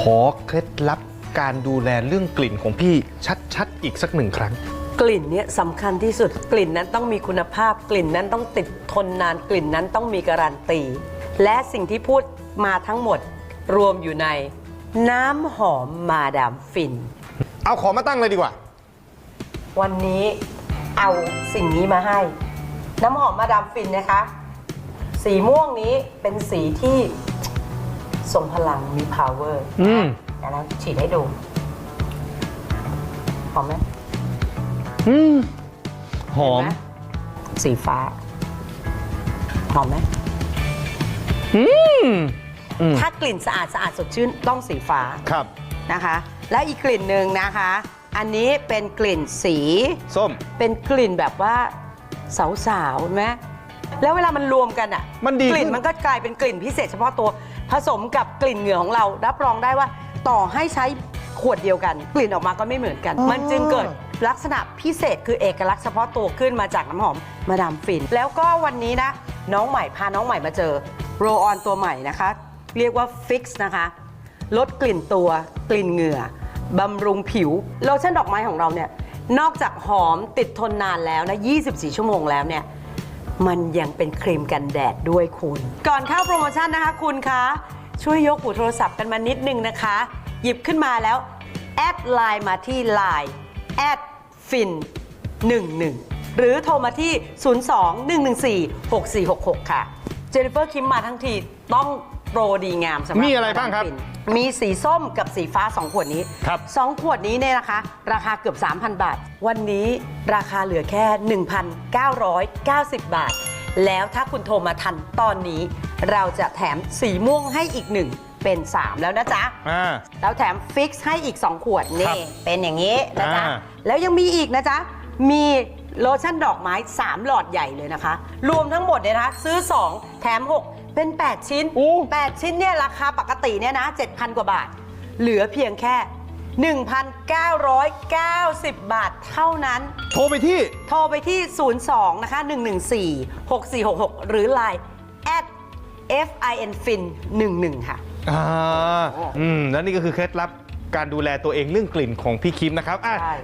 ขอเคล็ดลับการดูแลเรื่องกลิ่นของพี่ชัดๆ อีกสักหนึ่งครั้ง กลิ่นเนี่ยสำคัญที่สุดกลิ่นนั้นต้องมีคุณภาพกลิ่นนั้นต้องติดทนนานกลิ่นนั้นต้องมีการันตี และสิ่งที่พูดมาทั้งหมดรวมอยู่ใน น้ำหอมมาดามฟิน เอาของมาตั้งเลยดีกว่า วันนี้เอาสิ่งนี้มาให้ น้ำหอมมาดามฟินนะคะ สีม่วงนี้เป็นสีที่ ทรงพลังมี power อืมเดี๋ยวเราฉีดให้ดูหอมไหมอืมหอม เนไหสีฟ้าหอมไหมอืมอืมถ้ากลิ่นสะอาดสะอาดสดชื่นต้องสีฟ้าครับ นะคะ และอีกกลิ่นหนึ่งนะคะ อันนี้เป็นกลิ่นสี ส้ม เป็นกลิ่นแบบว่าสาวๆเห็นไหม แล้วเวลามันรวมกันอะมันดีกลิ่นขึ้น มันก็กลายเป็นกลิ่นพิเศษเฉพาะตัวผสมกับกลิ่นเหงื่อของเรา รับรองได้ว่าต่อให้ใช้ขวดเดียวกัน กลิ่นออกมาก็ไม่เหมือนกัน มันจึงเกิดลักษณะพิเศษคือเอกลักษณ์เฉพาะตัวขึ้นมาจากน้ำหอมมาดามฟิน แล้วก็วันนี้นะ น้องใหม่พาน้องใหม่มาเจอโรออนตัวใหม่นะคะ เรียกว่าฟิกซ์นะคะ ลดกลิ่นตัว กลิ่นเหงื่อบำรุงผิวโลชั่นดอกไม้ของเราเนี่ยนอกจากหอมติดทนนานแล้วนะ 24 ชั่วโมงแล้วเนี่ย มันยังเป็นครีมกันแดดด้วยคุณ ก่อนเข้าโปรโมชั่นนะคะคุณคะช่วยยกหูโทรศัพท์กันมานิดนึงนะคะ หยิบขึ้นมาแล้ว แอดไลน์มาที่ไลน์แอดฟิน11 หรือโทรมาที่ 02 114 6466 ค่ะ เจนิเฟอร์คิมมาทั้งทีต้อง โปรดีงามสำหรับมีอะไรบ้างครับฟินมีสีส้มกับสีฟ้า 2 ขวดนี้ครับ2ขวดนี้เนี่ยนะคะ ราคาเกือบ 3,000 บาท วันนี้ราคาเหลือแค่ 1,990 บาท แล้วถ้าคุณโทรมาทันตอนนี้ เราจะแถมสีม่วงให้อีกหนึ่งเป็น 3 แล้วนะจ๊ะ อ่า แล้วแถมฟิกซ์ให้อีก 2 ขวดครันี่ บเป็นอย่างนี้นะจ๊ะ อ่า แล้วยังมีอีกนะจ๊ะ มี โลชั่นดอกไม้ 3 หลอดใหญ่เลยนะคะ รวมทั้งหมดเนี่ยนะคะ ซื้อ 2 แถม 6 เป็น 8 ชิ้นโอ้8 ชิ้นเนี่ยราคาปกติเนี่ยนะ 7,000 กว่าบาท เหลือเพียงแค่ 1,990 บาทเท่านั้น โทรไปที่ โทรไปที่ 02 นะคะ 114 6466 หรือ Line at finfin 11 ค่ะ อ่า อืม แล้วนี่ก็คือเคล็ดลับการดูแลตัวเองเรื่องกลิ่นของพี่คิมนะครับอะใช่